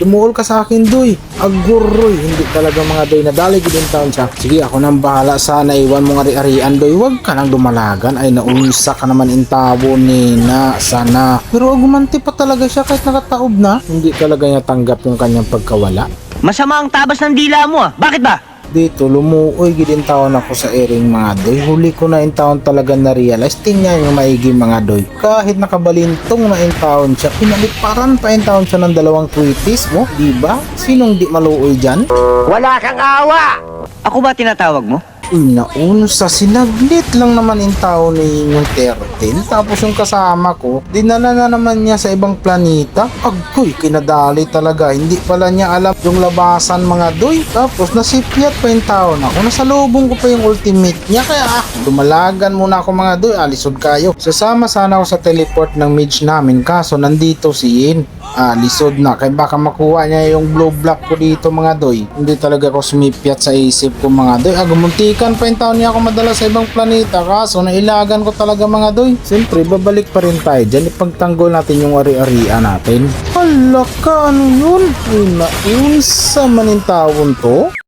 Dumuol ka sa akin, doy. Aguroy, hindi talaga mga doy. Nadali gid in town siya. Sige, ako nang bahala. Sana iwan mo nga ari-arian, doy. Huwag ka nang dumalagan. Ay, naunsa ka naman in tabo ni na. Sana. Pero agumanti pa talaga siya kahit nakataob na. Hindi talaga niya tanggap yung kanyang pagkawala. Masama ang tabas ng dila mo ah. Bakit ba? Dito lumuoy gidin taon ako sa airing mga doy. Huli ko na in taon talaga na realize tingnan yung maigi mga doy. Kahit nakabalintong na in taon siya pinaliparan pa in taon siya ng dalawang tweeties mo di ba? Sinong di maluoy dyan? Wala kang awa! Ako ba tinatawag mo? Uy, naunsa sinaglit lang naman in tao ni yung turtle tapos yung kasama ko dinala na naman niya sa ibang planeta. Agkoy kinadali talaga. Hindi pala niya alam yung labasan mga doy. Tapos nasipyat pa yung tao na ako. Nasa lubong ko pa yung ultimate niya. Kaya ah dumalagan muna ako mga doy. Alisod kayo. Sasama sana ako sa teleport ng mage namin. Kaso nandito si Yin ah, lisod na. Kaya baka makuha niya yung blue block ko dito mga doy. Hindi talaga ako sumipyat sa isip ko mga doy. Ah gumuntikan pa yung taon niya ako madala sa ibang planeta. Kaso nailagan ko talaga mga doy. Siyempre babalik pa rin tayo dyan. Ipagtanggol natin yung ari-arian natin. Hala ka ano yun? Ay naunsa man yung taon to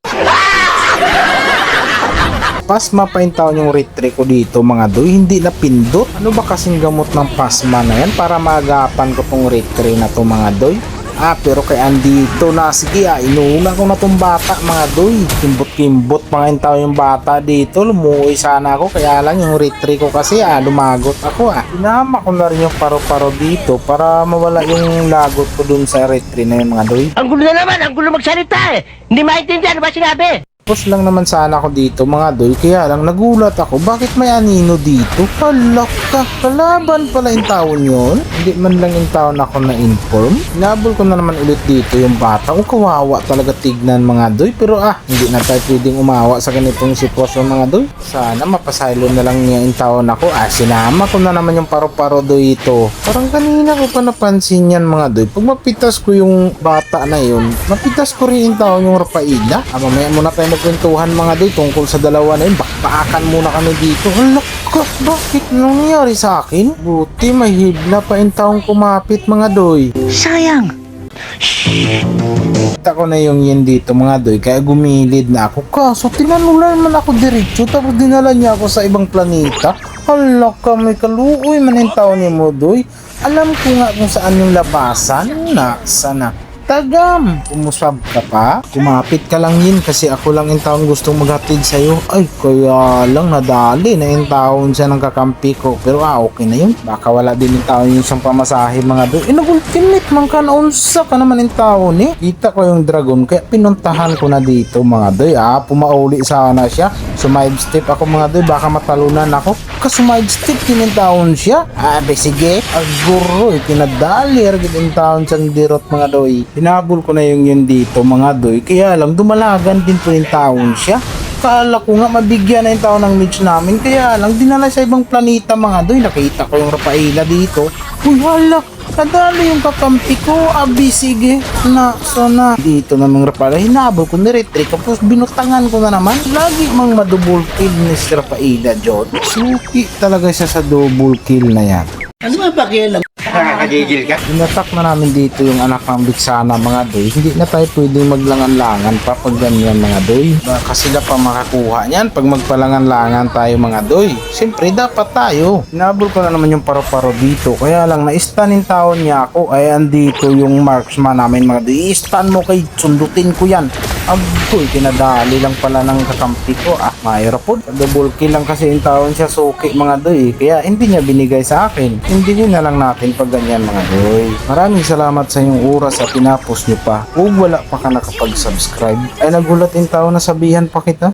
pasma pa yung taon yung retry ko dito mga doy hindi na pindot ano ba kasing gamot ng pasma na yan para maagapan ko tong retry na to mga doy Ah, pero kay andito na, sige ah, inuuna ko na tong bata mga doy. Kimbot-kimbot nga yung tao yung bata dito. Lumuwi sana ako, kaya lang yung retry ko kasi ah, lumagot ako ah. Inama ko na rin yung paro-paro dito para mawala yung lagot ko dun sa retry na yun mga doy. Ang gulo na naman, ang gulo magsalita eh. Hindi maintindihan ano ba sinabi? Tapos lang naman sana ako dito mga doy. Kaya lang nagulat ako. Bakit may anino dito? Hala ka kalaban pala yung taon yun. Hindi man lang yung taon ako na inform Inabol ko na naman ulit dito yung bata. O kawawa talaga tignan mga doy. Pero ah hindi na tayo pwedeng umawa sa ganitong sitwasyon mga doy. Sana mapasilo na lang niya yung taon ako. Ah sinama ko na naman yung paro-paro doy ito. Parang kanina ko pa napansin yan mga doy. Pag mapitas ko yung bata na yun mapitas ko rin yung taon yung rapaila ah mamaya muna tayo magkwentuhan mga doy tungkol sa dalawa na yun. Bakbakan muna kami dito. Hala ka bakit nangyari sa akin? Buti may hibla pa yung taong kumapit mga doy. Sayang. Kita ko na yung yun dito mga doy. Kaya gumilid na ako. Kaso tinanulan man ako diretso tapos dinala niya ako sa ibang planeta. Hala ka may kaluoy man yung tao ni mo doy. Alam ko nga kung saan yung labasan. Na? sana tagam! Umusab ka pa? Kumapit ka lang yun kasi ako lang yung taong gustong maghatid sa'yo. Ay kaya lang nadali na yung taon siya ng kakampi ko. Pero ah okay na yun. Baka wala din yung taon yung isang pamasahe mga doy eh nag-ultimate man ka naunsa ka naman yung taon eh. Kita ko yung dragon kaya pinuntahan ko na dito mga doy ah pumauli sana siya. Sumide step ako mga doy baka matalunan ako. Kasumide step kinin taon siya. Ah be sige. Aguro eh kinadali argit yung taon siyang dirot mga doy hinabol ko na yung yun dito mga doy. Kaya lang dumalagan din po yung taon siya. Kala ko nga mabigyan na yung tao ng niche namin. Kaya lang dinala sa ibang planeta mga doy. Nakita ko yung Rafaela dito. Uy hala! Kadali yung kakampi ko, abi sige, na, so na. Dito namang Rafaela, hinabol ko, niretry ko, tapos binutangan ko na naman. Lagi mang madouble kill ni si Rafaela, John. Suki talaga siya sa double kill na yan. Nakakagigil ka? Inatak na namin dito yung anak ng Biksana mga doy. Hindi na tayo pwedeng maglangan-langan pa pag ganyan mga doy. Baka sila pa makakuha niyan pag magpalangan-langan tayo mga doy. Siyempre dapat tayo. Hinabol ko na naman yung paro-paro dito. Kaya lang na-stanin taon niya ako. Ay andito yung marksman namin mga doy. I-stan mo kay sundutin ko yan. Agoy, kinadali lang pala ng kakampi ko. Ah, mayroon po. Double kill lang kasi yung taon siya suki mga doy. Kaya hindi niya binigay sa akin. Hindi na lang natin pag ganyan mga doy. Maraming salamat sa inyong oras at pinapos nyo pa. Kung wala pa ka nakapag-subscribe, ay nagulat yung tao na sabihan pa kita.